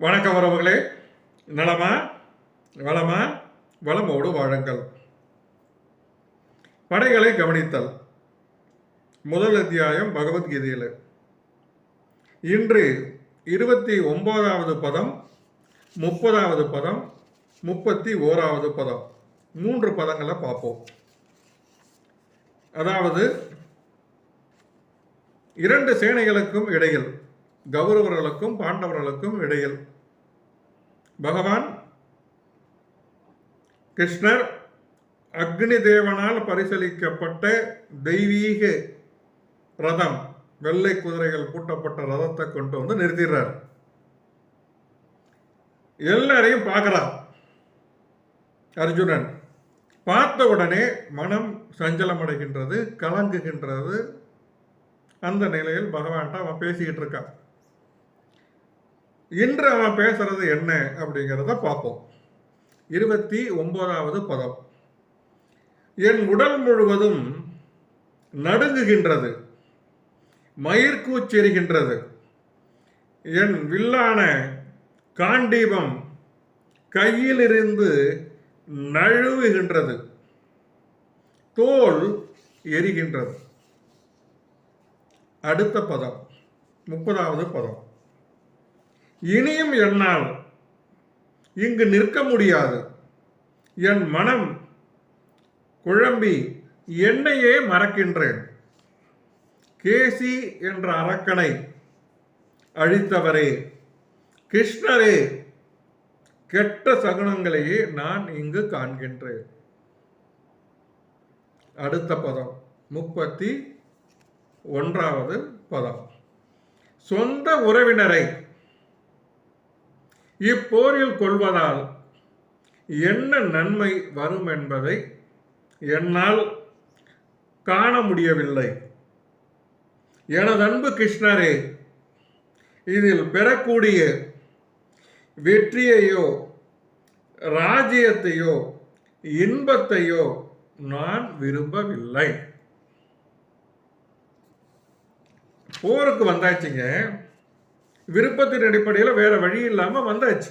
வணக்கம் உறவுகளே. நலமா? வளமா? வளமோடு வாழுங்கள். படைகளை கவனித்தல். முதல் அத்தியாயம் பகவத்கீதையில். இன்று இருபத்தி ஒன்பதாவது பதம் முப்பதாவது பதம் முப்பத்தி ஓராவது பதம். மூன்று பதங்களை பார்ப்போம். அதாவது இரண்டு சேனைகளுக்கும் இடையில் கௌரவர்களுக்கும் பாண்டவர்களுக்கும் இடையில் பகவான் கிருஷ்ணர் அக்னி தேவனால் பரிசளிக்கப்பட்ட தெய்வீக ரதம் வெள்ளை குதிரைகள் பூட்டப்பட்ட ரதத்தை கொண்டு வந்து நிறுத்திடுறார். எல்லாரையும் பார்க்கறான் அர்ஜுனன். பார்த்த உடனே மனம் சஞ்சலமடைகின்றது கலங்குகின்றது. அந்த நிலையில் பகவான்கிட்ட அவன் பேசிக்கிட்டு இருக்கான். இன்று அவன் பேசுறது என்ன அப்படிங்கிறத பார்ப்போம். இருபத்தி ஒன்பதாவது பதம். என் உடல் முழுவதும் நடுங்குகின்றது மயிர்கூச்செறிகின்றது என் வில்லான காண்டீபம் கையிலிருந்து நழுவுகின்றது தோல் எரிகின்றது. அடுத்த பதம் முப்பதாவது பதம். இனியும் என்னால் இங்கு நிற்க முடியாது. என் மனம் குழம்பி என்னையே மறக்கின்றேன். கேசி என்ற அரக்கனை அழித்தவரே கிருஷ்ணரே கெட்ட சகுனங்களையே நான் இங்கு காண்கின்றேன். அடுத்த பதம் முப்பத்தி ஒன்றாவது பதம். சொந்த உறவினரை இப்போரில் கொள்வதால் என்ன நன்மை வரும் என்பதை என்னால் காண முடியவில்லை. எனது அன்பு கிருஷ்ணரே இதில் பெறக்கூடிய வெற்றியையோ ராஜ்யத்தையோ இன்பத்தையோ நான் விரும்பவில்லை. போருக்கு வந்தாச்சுங்க. விருப்பத்தின் அடிப்படையில் வேற வழி இல்லாமல் வந்தாச்சு.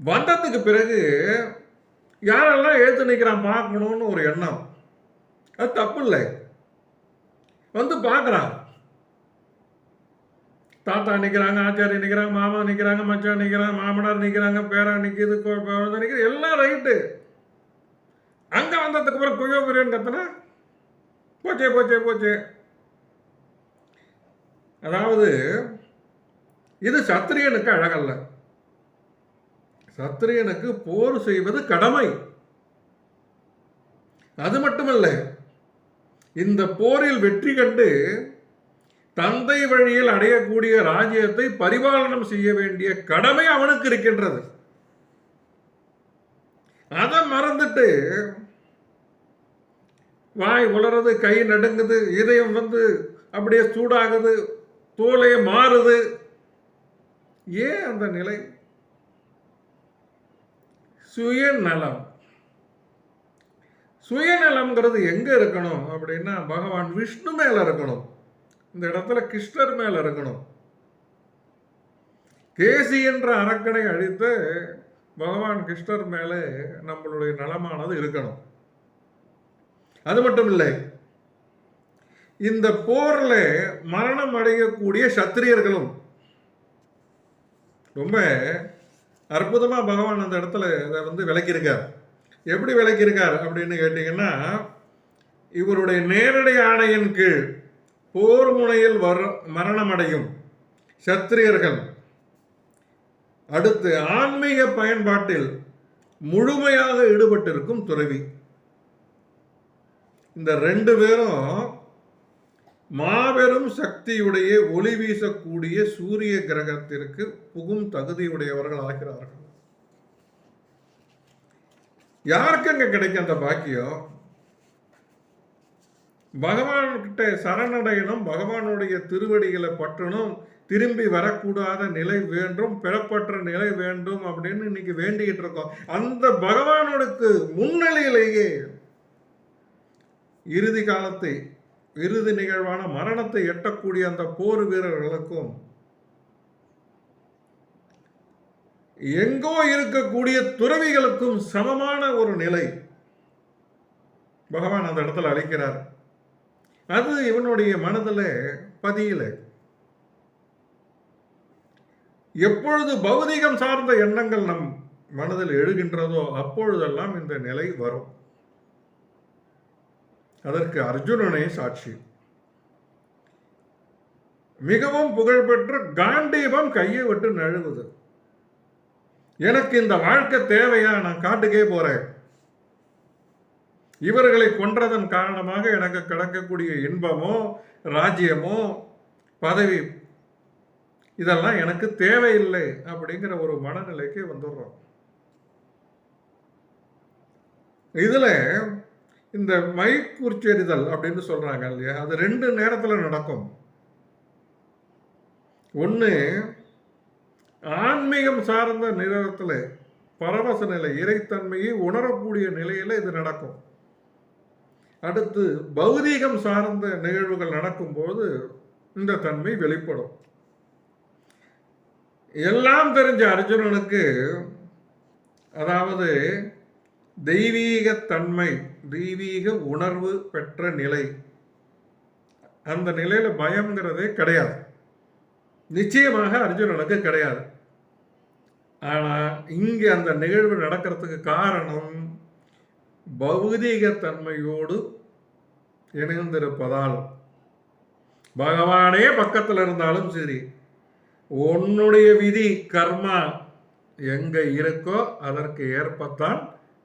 வந்ததுக்கு பிறகு யாரெல்லாம் ஏற்று நிற்கிறான் பார்க்கணும்னு ஒரு எண்ணம். அது தப்பு இல்லை. வந்து பார்க்குறான். தாத்தா நிற்கிறாங்க ஆச்சாரி நிற்கிறாங்க மாமா நிற்கிறாங்க மச்சான் நிற்கிறாங்க மாமனார் நிற்கிறாங்க பேரா நிற்கிது குழந்தை நிற்கிது எல்லாம் ரைட்டு. அங்கே வந்ததுக்கு அப்புறம் குயோ குரியன்னு கத்தனா போச்சே போச்சே போச்சே. அதாவது இது சத்திரியனுக்கு அழகல்ல. சத்திரியனுக்கு போர் செய்வது கடமை. அது மட்டுமல்ல இந்த போரில் வெற்றி கண்டு தந்தை வழியில் அடையக்கூடிய ராஜ்யத்தை பரிபாலனம் செய்ய வேண்டிய கடமை அவனுக்கு இருக்கின்றது. அதை மறந்துட்டு வாய் உலறது கை நடுங்குது இதயம் வந்து அப்படியே சூடாகுது தோலே மாறுது. ஏன் அந்த நிலை? சுயநலம். சுயநலம்ங்கிறது எங்க இருக்கணும் அப்படின்னா பகவான் விஷ்ணு மேல இருக்கணும். இந்த இடத்துல கிருஷ்ணர் மேல இருக்கணும். தேசி என்ற அரக்கனை அழித்து பகவான் கிருஷ்ணர் மேலே நம்மளுடைய நலமானது இருக்கணும். அது மட்டும் இல்லை இந்த போர்ல மரணம் அடையக்கூடிய சத்திரியர்களும் ரொம்ப அற்புதமாக பகவான் அந்த இடத்துல இதை வந்து விளக்கியிருக்கார். எப்படி விளக்கியிருக்கார் அப்படின்னு கேட்டீங்கன்னா இவருடைய நேரடி ஆணையின் கீழ் போர் முனையில் வர மரணமடையும் சத்திரியர்கள் அடுத்து ஆன்மீக பயன்பாட்டில் முழுமையாக ஈடுபட்டிருக்கும் துறவி. இந்த ரெண்டு பேரும் மாபெரும் சக்தியுடைய ஒளி வீசக்கூடிய சூரிய கிரகத்திற்கு புகும் தகுதியுடையவர்கள் ஆகிறார்கள். யாருக்கு அங்க கிடைக்கும் அந்த பாக்கியம்? பகவான்கிட்ட சரணடையணும் பகவானுடைய திருவடிகளை பற்றணும் திரும்பி வரக்கூடாத நிலை வேண்டும் பிறப்பற்ற நிலை வேண்டும் அப்படின்னு இன்னைக்கு வேண்டிக்கிட்டு இருக்கோம். அந்த பகவானுக்கு முன்னிலையிலேயே இறுதி காலத்தை இறுதி நிகழ்வான மரணத்தை எட்டக்கூடிய அந்த போர் வீரர்களுக்கும் எங்கோ இருக்கக்கூடிய துறவிகளுக்கும் சமமான ஒரு நிலை. பகவான் அந்த இடத்துல அழைக்கிறார். அது இவனுடைய மனதில் பதியல. எப்பொழுது பௌதிகம் சார்ந்த எண்ணங்கள் நம் மனதில் எழுகின்றதோ அப்பொழுதெல்லாம் இந்த நிலை வரும். அதற்கு அர்ஜுனனே சாட்சி. மிகவும் புகழ்பெற்ற காண்டீபம் கையை விட்டு நழுவுது. எனக்கு இந்த வாழ்க்கை தேவையா? நான் காட்டுக்கே போறேன். இவர்களை கொன்றதன் காரணமாக எனக்கு கிடக்கக்கூடிய இன்பமோ ராஜ்யமோ பதவி இதெல்லாம் எனக்கு தேவையில்லை அப்படிங்கிற ஒரு மனநிலைக்கு வந்துடுறோம். இதுல இந்த மைக்குறிச்செறிதல் அப்படின்னு சொல்கிறாங்க இல்லையா? அது ரெண்டு நேரத்தில் நடக்கும். ஒன்று ஆன்மீகம் சார்ந்த நிலத்தில் பரவச நிலை இறைத்தன்மையை உணரக்கூடிய நிலையில் இது நடக்கும். அடுத்து பௌதீகம் சார்ந்த நிகழ்வுகள் நடக்கும்போது இந்த தன்மை வெளிப்படும். எல்லாம் தெரிஞ்ச அர்ஜுனனுக்கு அதாவது தெய்வீகத்தன்மை தெய்வீக உணர்வு பெற்ற நிலை. அந்த நிலையில் பயம்ங்கிறதே கிடையாது. நிச்சயமாக அர்ஜுனனுக்கு கிடையாது. ஆனால் இங்கே அந்த நிகழ்வு நடக்கிறதுக்கு காரணம் பௌதீகத்தன்மையோடு இணைந்திருப்பதால். பகவானே பக்கத்தில் இருந்தாலும் சரி உன்னுடைய விதி கர்மா எங்கே இருக்கோ அதற்கு ஏற்பத்தான்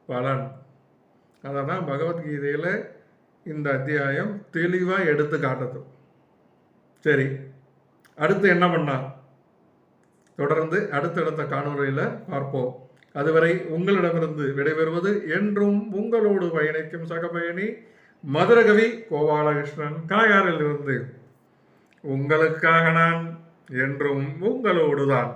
பலன். அதை தான் பகவத்கீதையில் இந்த அத்தியாயம் தெளிவாக எடுத்து காட்டுது. சரி அடுத்து என்ன பண்ணா? தொடர்ந்து அடுத்தடுத்த காணொலியில் பார்ப்போம். அதுவரை உங்களிடமிருந்து விடைபெறுவது என்றும் உங்களோடு பயணிக்கும் சகபயணி மதுரகவி கோபாலகிருஷ்ணன் காயாரிலிருந்து உங்களுக்காக நான் என்றும் உங்களோடு தான்